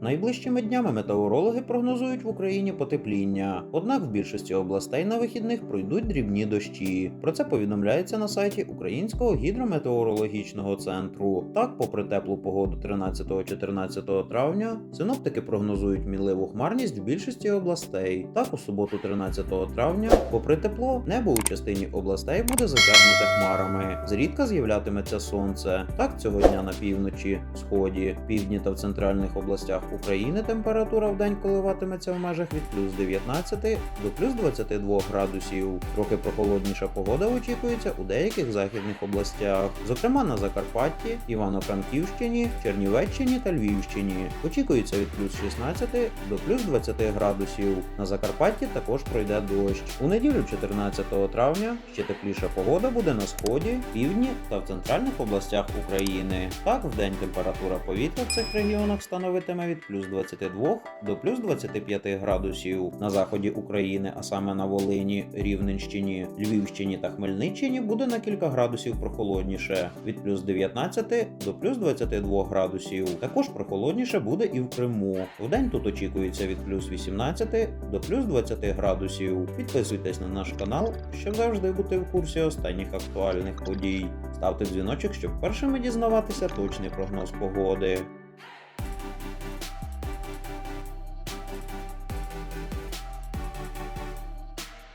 Найближчими днями метеорологи прогнозують в Україні потепління. Однак в більшості областей на вихідних пройдуть дрібні дощі. Про це повідомляється на сайті Українського гідрометеорологічного центру. Так, попри теплу погоду 13-14 травня, синоптики прогнозують мінливу хмарність в більшості областей. Так, у суботу 13 травня, попри тепло, небо у частині областей буде затягнуте хмарами. Зрідка з'являтиметься сонце. Так, цього дня на півночі, сході, півдні та в центральних областях України температура в день коливатиметься в межах від плюс 19 до плюс 22 градусів. Трохи прохолодніша погода очікується у деяких західних областях, зокрема на Закарпатті, Івано-Франківщині, Чернівеччині та Львівщині. Очікується від плюс 16 до плюс 20 градусів. На Закарпатті також пройде дощ. У неділю 14 травня ще тепліша погода буде на сході, півдні та в центральних областях України. Так, в температура повітря в цих регіонах становитиме від плюс 22 до плюс 25 градусів. На заході України, а саме на Волині, Рівненщині, Львівщині та Хмельниччині буде на кілька градусів прохолодніше від плюс 19 до плюс 22 градусів. Також прохолодніше буде і в Криму. Вдень тут очікується від плюс 18 до плюс 20 градусів. Підписуйтесь на наш канал, щоб завжди бути в курсі останніх актуальних подій. Ставте дзвіночок, щоб першими дізнаватися точний прогноз погоди.